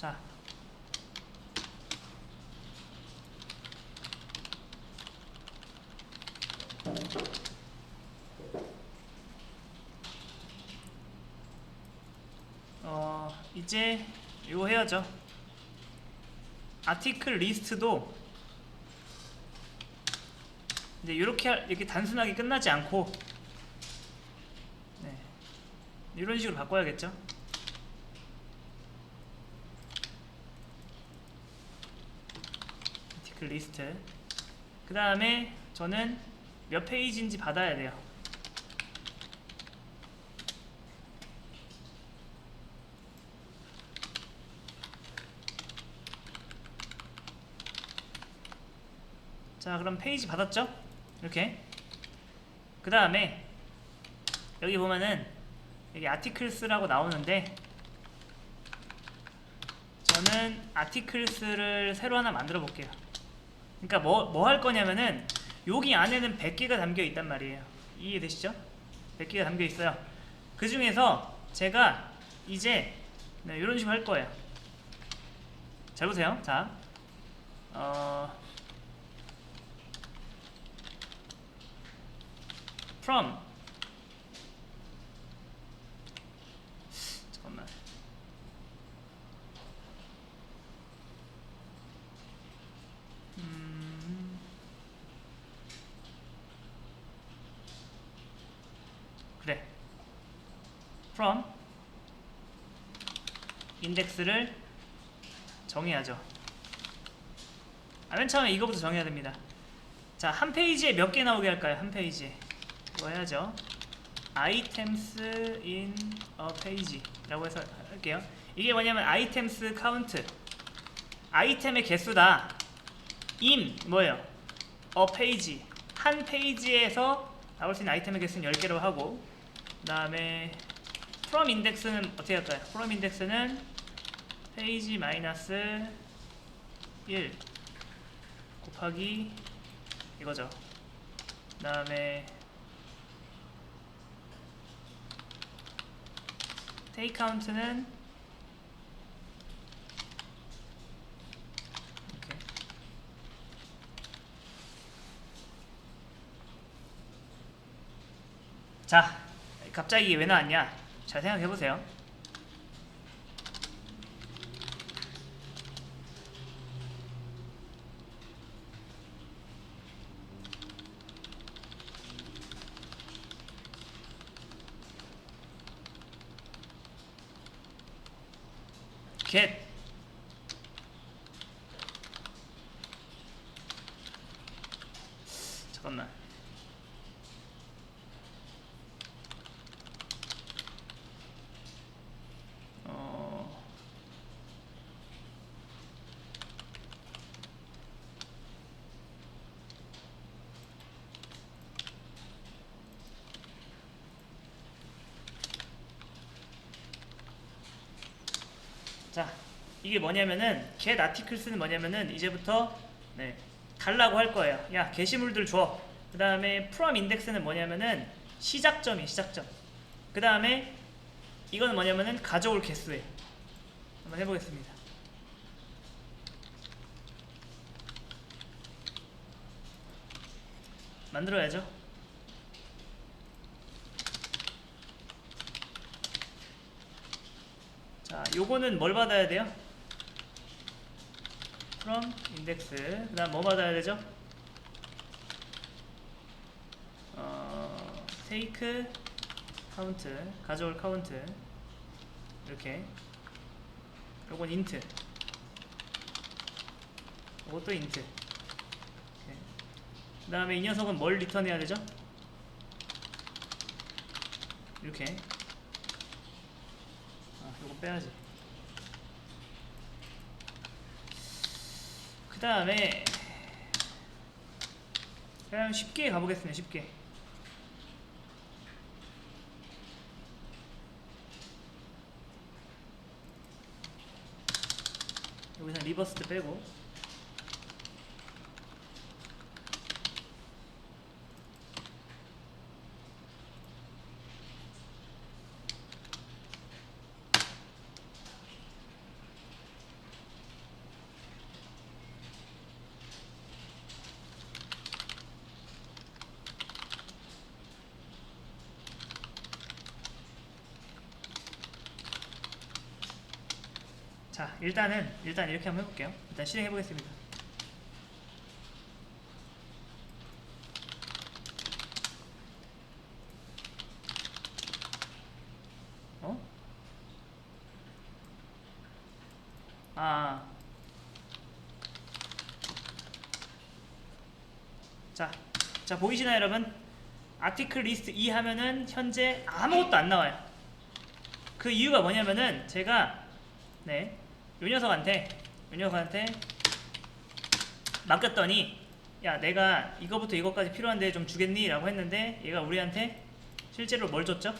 자. 어, 이제 이거 해야죠. 아티클 리스트도 이제 이렇게 할- 이렇게 단순하게 끝나지 않고 네. 이런 식으로 바꿔야겠죠. 아티클 리스트 그 다음에 저는 몇 페이지인지 받아야 돼요 자 그럼 페이지 받았죠? 이렇게 그 다음에 여기 보면은 여기 아티클스라고 나오는데 저는 아티클스를 새로 하나 만들어 볼게요. 그러니까 뭐 뭐 할 거냐면은 여기 안에는 100개가 담겨 있단 말이에요. 이해되시죠? 100개가 담겨 있어요. 그 중에서 제가 이제 네, 이런 식으로 할 거예요. 잘 보세요. 자, 어, from 잠깐만. 음. 그래. from 인덱스를 정해야죠. 아, 맨 처음에 이거부터 정해야 됩니다. 자, 한 페이지에 몇 개 나오게 할까요? 한 페이지에. 이거 해야죠. items in a page 라고 해서 할게요. 이게 뭐냐면 items count. 아이템의 개수다. in 뭐예요? a page. 한 페이지에서 나올 수 있는 아이템의 개수는 10개로 하고 그 다음에 from index는 어떻게 할까요? from index는 페이지 마이너스 1 곱하기 이거죠. 그 다음에 count는 이렇게 자, 갑자기 왜 나왔냐? 잘 생각해 보세요. kit 이게 뭐냐면은 get articles는 뭐냐면은 이제부터 네, 달라고 할 거예요. 야, 게시물들 줘. 그 다음에 from index는 뭐냐면은 시작점이 시작점. 그 다음에 이거는 뭐냐면은 가져올 개수예요. 한번 해 보겠습니다. 만들어야죠. 자, 요거는 뭘 받아야 돼요? From index. 그 다음 뭐 받아야 되죠? 어, take count 가져올 count 이렇게. 요건 int. 요것도 int. 그 다음에 이 녀석은 뭘 리턴해야 되죠? 이렇게. 아, 요거 빼야지. 그 다음에 그냥 쉽게 가보겠습니다 쉽게. 여기서 리버스트 빼고. 자 일단은 일단 이렇게 한번 해볼게요. 일단 실행해 보겠습니다. 어? 아. 자, 자 보이시나요 여러분? 아티클 리스트 2 하면은 현재 아무것도 안 나와요. 그 이유가 뭐냐면은 제가 네, 요 녀석한테 요 녀석한테 맡겼더니 야 내가 이거부터 이거까지 필요한데 좀 주겠니? 라고 했는데 얘가 우리한테 실제로 뭘 줬죠?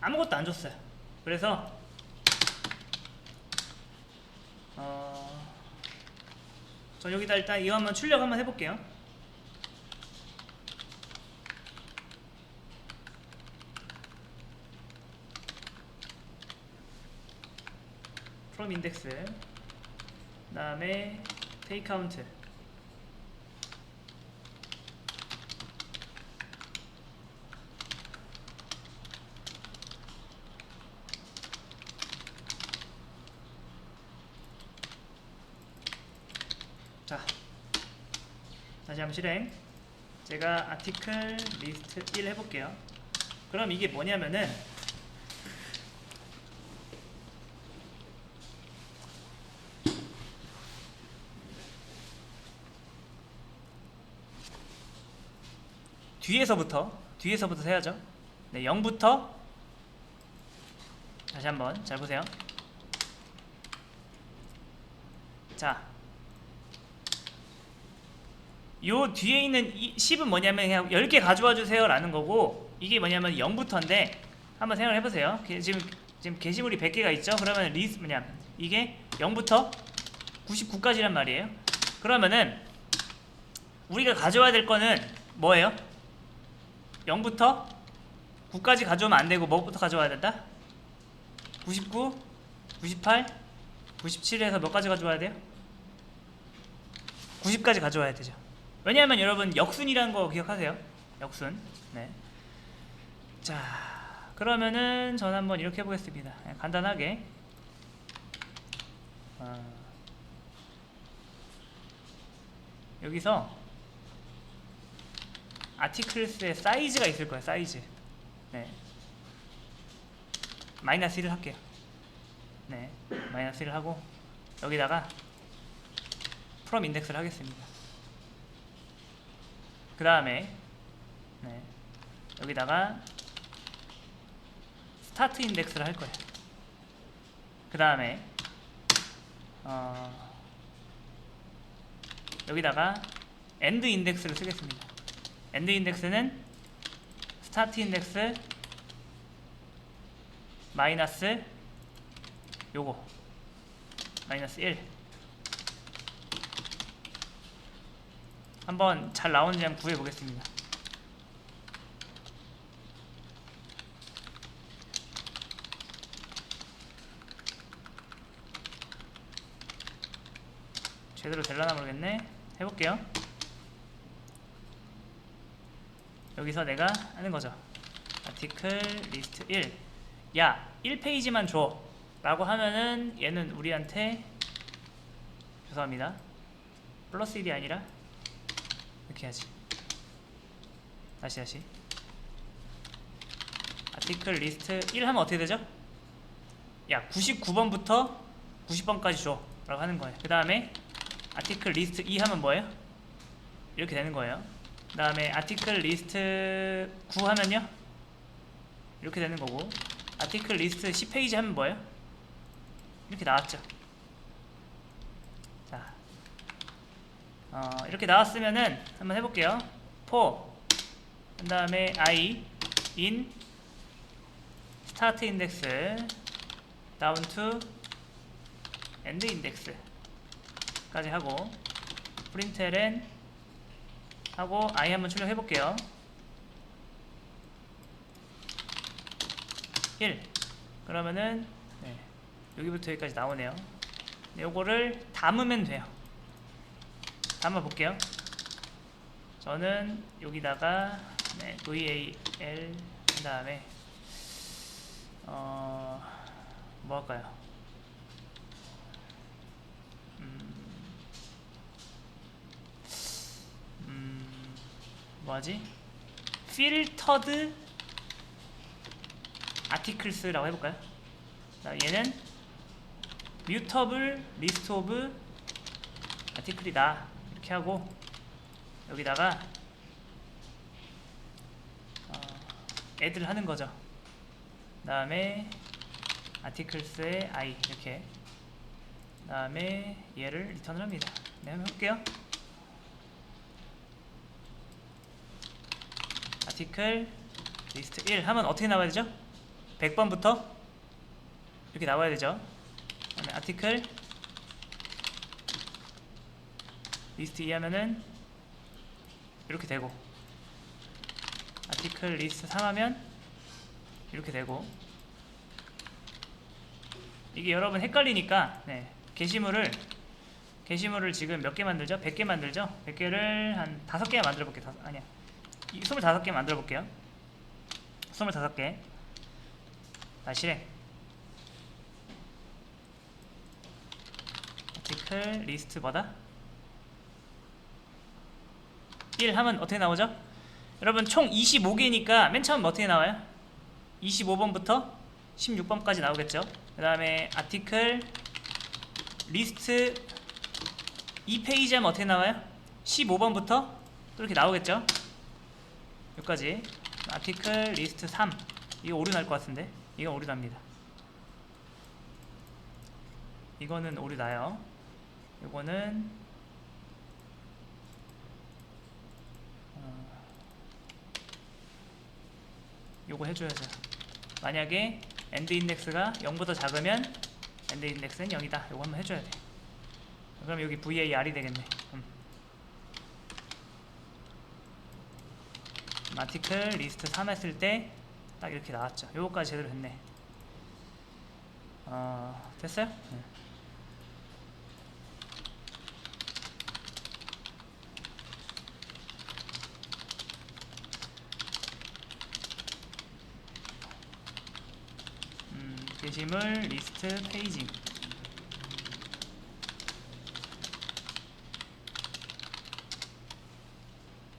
아무것도 안 줬어요 그래서 어... 저 여기다 일단 이거 한번 출력 한번 해볼게요 from 인덱스 그다음에 take count. 자 다시 한번 실행. 제가 아티클 리스트 1 해볼게요. 그럼 이게 뭐냐면은 뒤에서부터 뒤에서부터 세야죠. 네, 0부터 다시 한번 잘 보세요. 자, 요 뒤에 있는 이 10은 뭐냐면 그냥 10개 가져와 주세요 라는 거고 이게 뭐냐면 0부터인데 한번 생각을 해보세요. 게- 지금 지금 게시물이 100개가 있죠. 그러면 리스 뭐냐 이게 0부터 99까지란 말이에요. 그러면은 우리가 가져와야 될 거는 뭐예요? 0부터 9까지 가져오면 안 되고 뭐부터 가져와야 된다? 99, 98, 97에서 몇 가지 가져와야 돼요? 90까지 가져와야 되죠. 왜냐하면 여러분 역순이라는 거 기억하세요? 역순. 네. 자, 그러면은 전 한번 이렇게 해보겠습니다. 네, 간단하게. 어, 여기서 아티클스의 사이즈가 있을 거예요. 사이즈. 네. 마이너스 1을 할게요. 네. 마이너스 1을 하고 여기다가 프롬 인덱스를 하겠습니다. 그 다음에 네. 여기다가 스타트 인덱스를 할 거예요. 그 다음에 어, 여기다가 엔드 인덱스를 쓰겠습니다. 엔드 인덱스는 스타트 인덱스 마이너스 요거 마이너스 1 한번 잘 나오는지 한번 구해 보겠습니다. 제대로 될라나 모르겠네. 해볼게요. 여기서 내가 하는 거죠. 아티클 리스트 1. 야, 1페이지만 줘. 라고 하면은 얘는 우리한테 죄송합니다. 플러스 1이 아니라 이렇게 하지. 다시 다시. 아티클 리스트 1 하면 어떻게 되죠? 야, 99번부터 90번까지 줘. 라고 하는 거예요. 그 다음에 아티클 리스트 2 하면 뭐예요? 이렇게 되는 거예요. 그 다음에 아티클 리스트 9 하면요. 이렇게 되는 거고. 아티클 리스트 10페이지 하면 뭐예요? 이렇게 나왔죠. 자 어, 이렇게 나왔으면은 한번 해볼게요. for 그 다음에 i in start index down to end index까지 하고 println 하고 i 한번 출력해 볼게요. 1 그러면은 네, 여기부터 여기까지 나오네요. 네, 요거를 담으면 돼요. 담아 볼게요. 저는 여기다가 네, VAL 그 다음에 어, 뭐 할까요? 뭐하지? filtered articles라고 해볼까요? 자, 얘는 mutable list of article이다 이렇게 하고 여기다가 어, add를 하는 거죠. 다음에 articles의 i 이렇게 다음에 얘를 리턴을 합니다. 네, 한번 해볼게요. Article list 1 하면 어떻게 나와야 되죠? 100번부터 이렇게 나와야 되죠. 그다음에 article list 2 하면은 이렇게 되고 article list 3 하면 이렇게 되고 이게 여러분 헷갈리니까 네, 게시물을 게시물을 지금 몇 개 만들죠? 100개 만들죠? 100개를 한 5개 만들어 볼게요. 아니야. 이 25개 만들어 볼게요. 25개. 다시 실행. 아티클 리스트 뭐다? 1 하면 어떻게 나오죠? 여러분 총 25개니까 맨 처음 어떻게 나와요? 25번부터 16번까지 나오겠죠. 그 다음에 아티클 리스트 2페이지 하면 어떻게 나와요? 15번부터 또 이렇게 나오겠죠. 여기까지 아티클 리스트 3 이거 오류 날 것 같은데 이건 오류 납니다. 이거는 오류 나요. 이거는 어, 요거 해줘야죠. 만약에 엔드 인덱스가 0보다 작으면 엔드 인덱스는 0이다. 요거 한번 해줘야 돼. 그럼 여기 VAR이 되겠네. 음. 아티클 리스트 3 했을 때 딱 이렇게 나왔죠. 요거까지 제대로 됐네. 어, 됐어요? 네. 음, 게시물 리스트 페이징